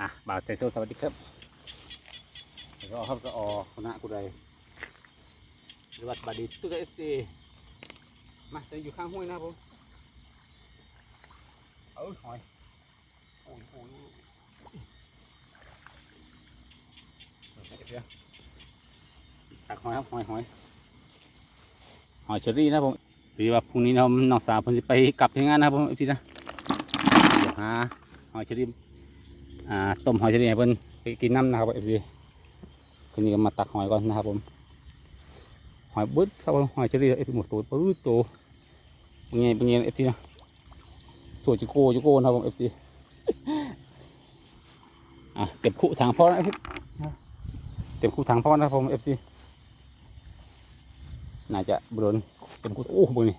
อะบ่าวไตโซสวัสดีครับแล้วก็ครับก็ออคณะกูใดหรือว่าบาดีตุ๊กเอฟซีมาจะอยู่ข้างห้วยนะผมเอ้ยหอยโอ้ยโอ้ยเดี๋ยวตักหอยครับหอยหอยหอยเชอรี่นะผมหรือว่าพรุ่งนี้เราน้องสาวเพิ่นสิไปกลับที่งานนะครับผมเอฟซีนะเดี๋ยวหาหอยเชอรี่ อ่าต้มหอยเชอรี่ให้เพิ่นไปกินน้ำนะครับเอฟซีทีนี้ก็มาตักหอยก่อนนะครับผมหอยบึ้ดครับผมหอยเชอรี่เอฟซีหมดตัวปื้ดตัวเป็นไงเป็นไงเอฟซีนะสวยจิโก้จิโก้นะครับผมเอฟซีอะเก็บคู่ถังพ่อนะเอฟซีเก็บคู่ถังพ่อนะครับผมเอฟซีน่าจะบรนเก็บคู่โอ้โหนี่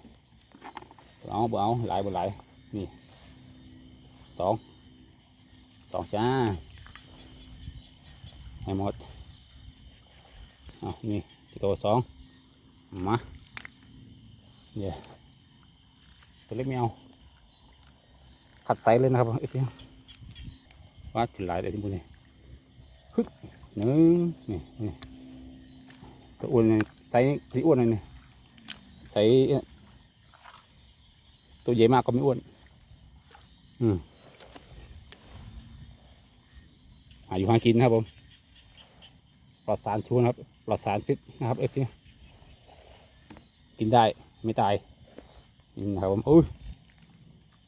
เอาเอาหลายบ่หลายนี่สอง สองจ้าให้หมดเอานี่กิโลสองมาเดี๋ยวตัวเล็กไม่เอาขัดไซส์เลยนะครับไอ้เสียว่าถึงหลายเลยที่บุญนี่ฮึดหนึ่งนี่นี่ตัวอ้วนนี่ไซส์สีอ้วนเลยนี่ไซส์ตัวใหญ่มากก็ไม่อ้วนอืม หาอยู่หากินนะครับผมปลอดสารชูนะครับปลอดสารพิษนะครับเอฟซีกินได้ไม่ตายนี่นะครับผมอุ้ย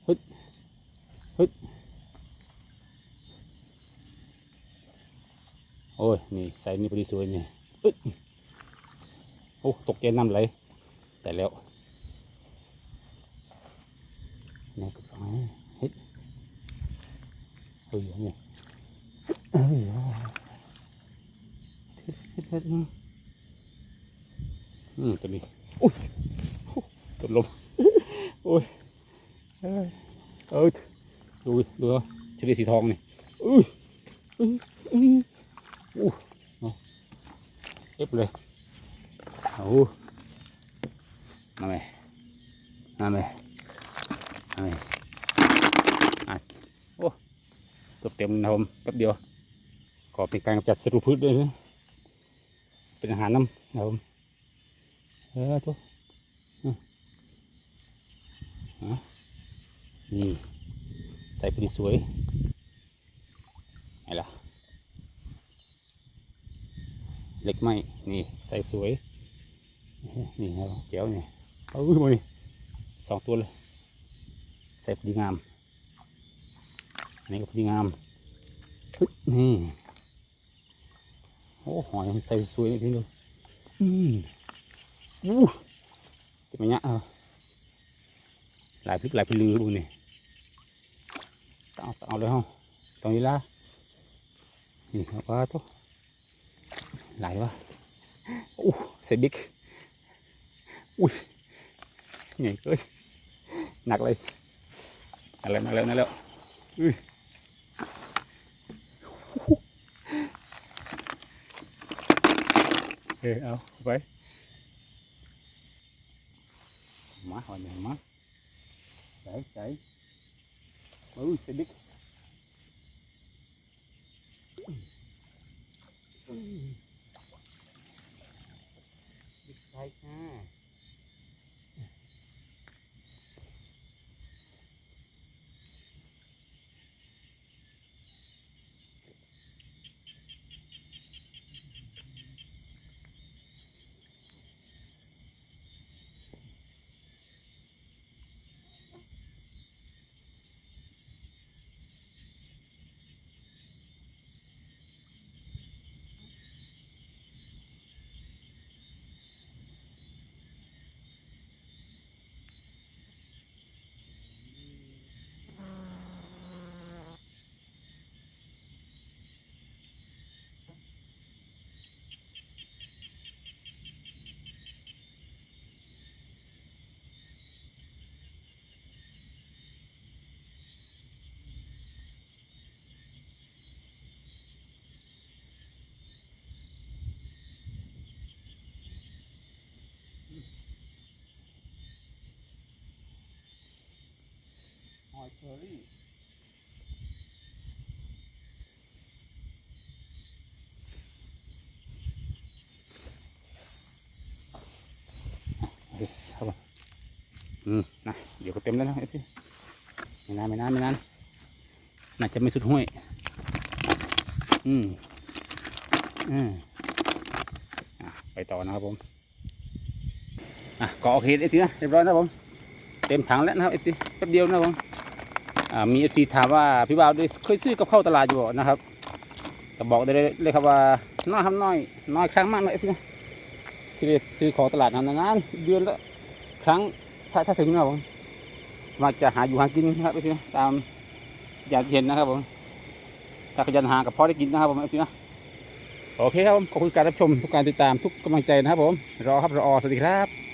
ฮึดฮึดโอ้ยนี่ใส่นี่พอดีสวยนี่อึดโอ้ตกใจน้ำไหลแต่แล้วนี่ก็ฟังเฮ็ดเฮ้ยนี่เฮ็ดอุ้ยอยเอ้ยเงนี่อุ้ย อุ้ยอุ้ยอู้เอาเอฟเลยเอามาไหมมาไหมมาไหมอะโอ้ตัวเก็เป็นการกำจัดศัตรูพืชด้วยนะเป็นอาหารน้ำนะครับเออทุกนี่ใส่พอดีสวยไงล่ะเล็กไหมนี่ใส่สวย นี่ครับเจ๋วนี่เอาอุ้ยมานี่สองตัวเลย ใส่พอดีงามอันนี้ก็พอดีงามนี่ โอ้หอยใส่สวยทีนึงอืมอู้เป็นไงเนี่ยเอาหลายพริกหลายพลือบุญนี่เอาเอาเลยฮะตรงนี้ละนี่ครับว่าทุกหลายวะอู้ใส่บิ๊กอุ้ยใหญ่เกินหนักเลยหนักแล้วหนักแล้วหนักแล้วอุ้ย เออเอาไปmá hồi này má chạy chạy ừ sẽ biết biết sai ha hỏi cherry อื อยเชอรี่ครับอืมนะเดี๋ยวก็เต็มแล้วนะไอ้ที่ไม่นานไม่นานไม่นานน่าจะไม่สุดห้วย อืมอืมอะไปต่อนะครับผม อะก็โอเคไอ้ที่นะเรียบร้อยนะผม เต็มถังแล้วนะครับไอ้ที่แป๊บเดียวนะผม มีเอฟซีถามว่าพี่บ่าวได้เคยซื้อกับข้าวตลาดอยู่นะครับก็บอกได้เลยครับว่าน้อยครับน้อยน้อยครั้งมากเอฟซีนะที่ได้ซื้อของตลาดนานๆเดือนละครั้งถ้าถ้าถึงนะครับผมสามารจะหาอยู่หากินนะครับเอฟซีนะตามอยากเห็นนะครับผมถ้าขยันหากับพ่อได้กินนะครับผมเอฟซีนะโอเคครับผมขอบคุณการรับชมทุกการติดตามทุกกำลังใจนะครับผมรอครับรอสวัสดีครับ